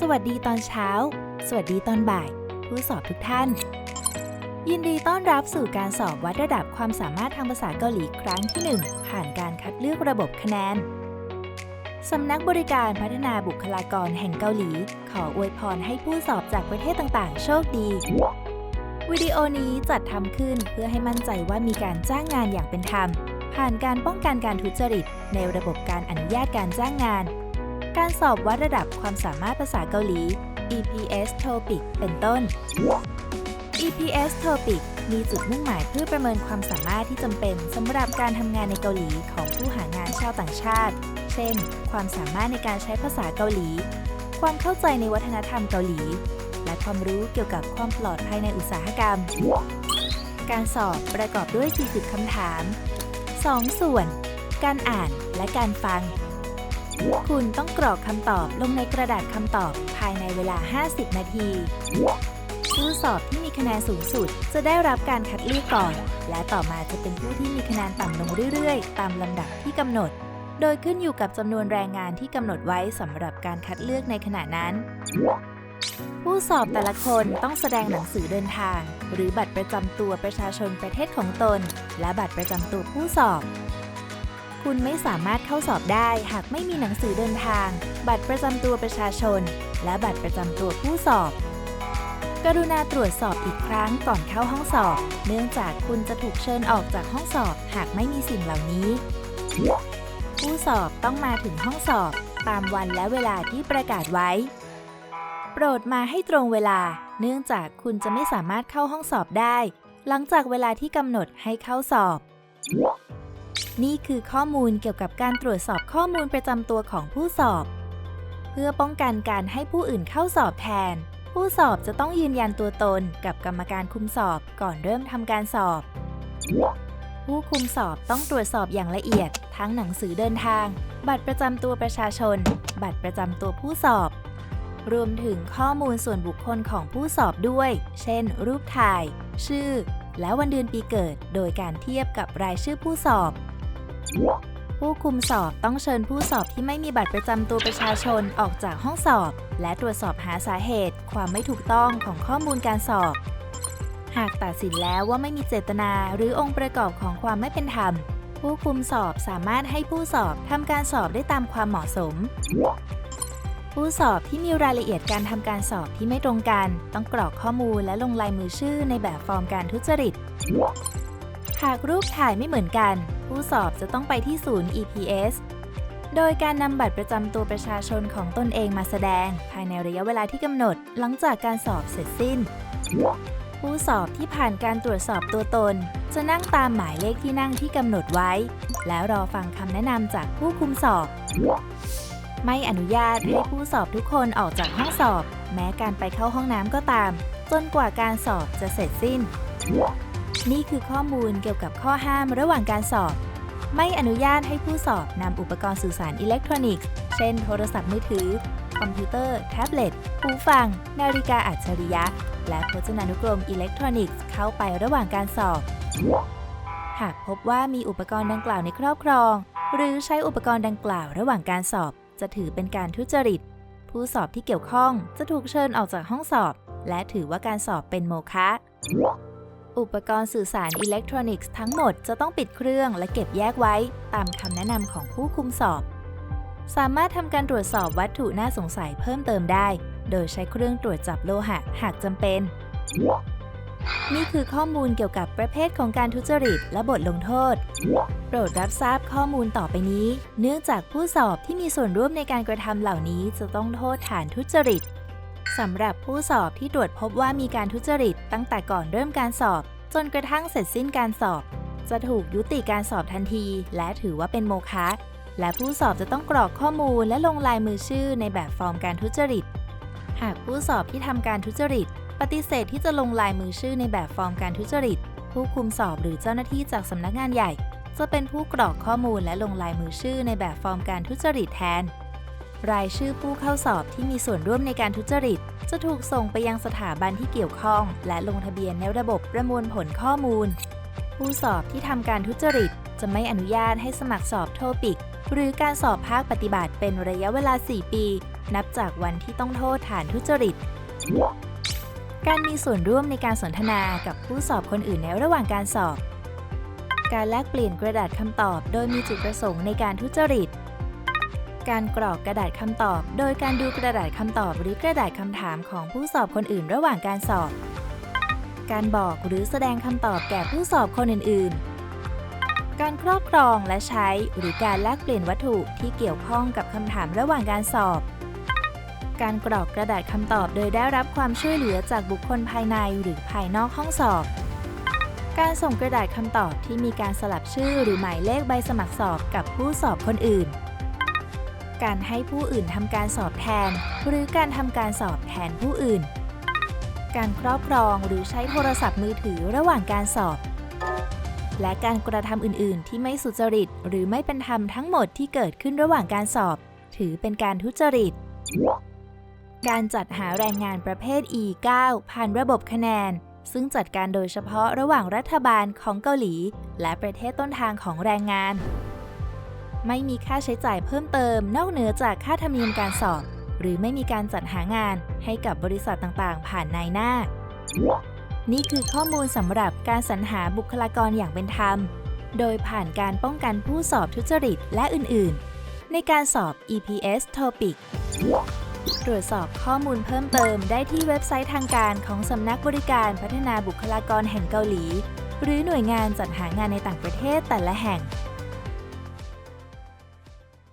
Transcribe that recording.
สวัสดีตอนเช้า สวัสดีตอนบ่าย ผู้สอบทุกท่าน ยินดีต้อนรับสู่การสอบวัดระดับความสามารถทางภาษาเกาหลีครั้งที่ 1 ผ่านการคัดเลือกระบบคะแนนสำนักบริการพัฒนาบุคลากรแห่งเกาหลี ขออวยพรให้ผู้สอบจากประเทศต่างๆ โชคดี วิดีโอนี้จัดทำขึ้นเพื่อให้มั่นใจว่ามีการจ้างงานอย่างเป็นธรรม ผ่านการป้องกันการทุจริต ในระบบการอนุญาตการจ้างงาน การสอบวัดระดับความสามารถภาษาเกาหลี EPS TOPIK เป็นต้น EPS TOPIK มีจุดมุ่งหมายเพื่อประเมินความสามารถที่จำเป็นสำหรับการทำงานในเกาหลีของผู้หางานชาวต่างชาติ เช่น ความสามารถในการใช้ภาษาเกาหลี ความเข้าใจในวัฒนธรรมเกาหลี และความรู้เกี่ยวกับความปลอดภัยในอุตสาหกรรม การสอบประกอบด้วย 40 คำถาม 2 ส่วน การอ่านและการฟัง คุณต้องกรอกคำตอบลงในกระดาษคำตอบภายในเวลา 50 นาที ผู้สอบที่มีคะแนนสูงสุด จะได้รับการคัดเลือกก่อน และต่อมาจะเป็นผู้ที่มีคะแนนต่ำลงเรื่อยๆ ตามลำดับที่กำหนด โดยขึ้นอยู่กับจำนวนแรงงานที่กำหนดไว้สำหรับการคัดเลือกในขณะนั้น ผู้สอบแต่ละคนต้องแสดงหนังสือเดินทาง หรือบัตรประจำตัวประชาชนประเทศของตน และบัตรประจำตัวผู้สอบ คุณไม่สามารถเข้าสอบได้หากไม่มีหนังสือเดินทาง บัตรประจำตัวประชาชน และบัตรประจำตัวผู้สอบ กรุณาตรวจสอบอีกครั้งก่อนเข้าห้องสอบ เนื่องจากคุณจะถูกเชิญออกจากห้องสอบหากไม่มีสิ่งเหล่านี้ ผู้สอบต้องมาถึงห้องสอบ ตามวันและเวลาที่ประกาศไว้ โปรดมาให้ตรงเวลา เนื่องจากคุณจะไม่สามารถเข้าห้องสอบได้ หลังจากเวลาที่กำหนดให้เข้าสอบ นี่คือข้อมูลเกี่ยวกับการตรวจสอบข้อมูลประจำตัวของผู้สอบ เพื่อป้องกันการให้ผู้อื่นเข้าสอบแทน ผู้สอบจะต้องยืนยันตัวตนกับกรรมการคุมสอบก่อนเริ่มทำการสอบ ผู้คุมสอบต้องตรวจสอบอย่างละเอียด ทั้งหนังสือเดินทาง บัตรประจำตัวประชาชน บัตรประจำตัวผู้สอบ รวมถึงข้อมูลส่วนบุคคลของผู้สอบด้วย เช่น รูปถ่าย ชื่อ และวันเดือนปีเกิด โดยการเทียบกับรายชื่อผู้สอบ ผู้คุมสอบต้องเชิญผู้สอบที่ไม่มีบัตรประจำตัวประชาชนออกจากห้องสอบ และตรวจสอบหาสาเหตุ ความไม่ถูกต้องของข้อมูลการสอบ หากตัดสินแล้วว่าไม่มีเจตนาหรือองค์ประกอบของความไม่เป็นธรรม ผู้คุมสอบสามารถให้ผู้สอบทำการสอบได้ตามความเหมาะสม ผู้สอบที่มีรายละเอียดการทำการสอบที่ไม่ตรงกัน ต้องกรอกข้อมูลและลงลายมือชื่อในแบบฟอร์มการทุจริต หากรูปถ่ายไม่เหมือนกัน ผู้สอบจะต้องไปที่ศูนย์ EPS โดยการนำบัตรประจำตัวประชาชนของตนเองมาแสดง ภายในระยะเวลาที่กำหนด หลังจากการสอบเสร็จสิ้น ผู้สอบที่ผ่านการตรวจสอบตัวตน จะนั่งตามหมายเลขที่นั่งที่กำหนดไว้ แล้วรอฟังคำแนะนำจากผู้คุมสอบ ไม่อนุญาตให้ผู้สอบทุกคนออกจากห้องสอบ แม้การไปเข้าห้องน้ำก็ตาม จนกว่าการสอบจะเสร็จสิ้น นี่คือข้อมูลเกี่ยวกับข้อห้ามระหว่างการสอบ ไม่อนุญาตให้ผู้สอบนำอุปกรณ์สื่อสารอิเล็กทรอนิกส์ เช่นโทรศัพท์มือถือ คอมพิวเตอร์ แท็บเล็ต หูฟัง นาฬิกาอัจฉริยะ และพจนานุกรมอิเล็กทรอนิกส์เข้าไประหว่างการสอบ หากพบว่ามีอุปกรณ์ดังกล่าวในครอบครอง หรือใช้อุปกรณ์ดังกล่าวระหว่างการสอบ จะถือเป็นการทุจริต ผู้สอบที่เกี่ยวข้องจะถูกเชิญออกจากห้องสอบ และถือว่าการสอบเป็นโมฆะอุปกรณ์สื่อสารอิเล็กทรอนิกส์ทั้งหมดจะต้องปิดเครื่องและเก็บแยกไว้ ตามคำแนะนำของผู้คุมสอบ สามารถทำการตรวจสอบวัตถุน่าสงสัยเพิ่มเติมได้ โดยใช้เครื่องตรวจจับโลหะหากจำเป็น นี่คือข้อมูลเกี่ยวกับประเภทของการทุจริตและบทลงโทษ โปรดรับทราบข้อมูลต่อไปนี้ เนื่องจากผู้สอบที่มีส่วนร่วมในการกระทำเหล่านี้จะต้องโทษฐานทุจริตสำหรับผู้สอบที่ตรวจพบว่ามีการทุจริตตั้งแต่ก่อนเริ่มการสอบ จนกระทั่งเสร็จสิ้นการสอบ จะถูกยุติการสอบทันที และถือว่าเป็นโมฆะและผู้สอบจะต้องกรอกข้อมูลและลงลายมือชื่อในแบบฟอร์มการทุจริต หากผู้สอบที่ทำการทุจริต ฏิเสธที่จะลงลายมือชื่อในแบบฟอร์มการทุจริต ผู้คุมสอบหรือเจ้าหน้าที่จากสำนักงานใหญ่ จะเป็นผู้กรอกข้อมูลและลงลายมือชื่อในแบบฟอร์มการทุจริตแทน รายชื่อผู้เข้าสอบที่มีส่วนร่วมในการทุจริต จะถูกส่งไปยังสถาบันที่เกี่ยวข้อง และลงทะเบียนในระบบประมวลผลข้อมูล ผู้สอบที่ทำการทุจริต จะไม่อนุญาตให้สมัครสอบโทปิก หรือการสอบภาคปฏิบัติเป็นระยะเวลา 4 ปี นับจากวันที่ต้องโทษฐานทุจริต การมีส่วนร่วมในการสนทนากับผู้สอบคนอื่นในระหว่างการสอบ การแลกเปลี่ยนกระดาษคำตอบ โดยมีจุดประสงค์ในการทุจริต การกรอกกระดาษคำตอบ โดยการดูกระดาษคำตอบหรือกระดาษคำถามของผู้สอบคนอื่นระหว่างการสอบ การบอกหรือแสดงคำตอบแก่ผู้สอบคนอื่น ๆ การครอบครองและใช้หรือการแลกเปลี่ยนวัตถุที่เกี่ยวข้องกับคำถามระหว่างการสอบ การกรอกกระดาษคำตอบโดยได้รับความช่วยเหลือจากบุคคลภายในหรือภายนอกห้องสอบ การส่งกระดาษคำตอบที่มีการสลับชื่อหรือหมายเลขใบสมัครสอบกับผู้สอบคนอื่น การให้ผู้อื่นทำการสอบแทน หรือการทำการสอบแทนผู้อื่น การครอบครองหรือใช้โทรศัพท์มือถือระหว่างการสอบและการกระทำอื่น ๆ ที่ไม่สุจริต หรือไม่เป็นธรรมทั้งหมดที่เกิดขึ้นระหว่างการสอบ ถือเป็นการทุจริต การจัดหาแรงงานประเภท E9 ผ่านระบบคะแนน ซึ่งจัดการโดยเฉพาะระหว่างรัฐบาลของเกาหลี และประเทศต้นทางของแรงงาน ไม่มีค่าใช้จ่ายเพิ่มเติม นอกเหนือจากค่าธรรมเนียมการสอบ หรือไม่มีการจัดหางานให้กับบริษัทต่างๆ ผ่านนายหน้า นี่คือข้อมูลสำหรับการสรรหาบุคลากรอย่างเป็นธรรม โดยผ่านการป้องกันผู้สอบทุจริตและอื่นๆ ในการสอบ EPS TOPIC ตรวจสอบข้อมูลเพิ่มเติมได้ที่เว็บไซต์ทางการของสำนักบริการพัฒนาบุคลากรแห่งเกาหลี หรือหน่วยงานจัดหางานในต่างประเทศแต่ละแห่ง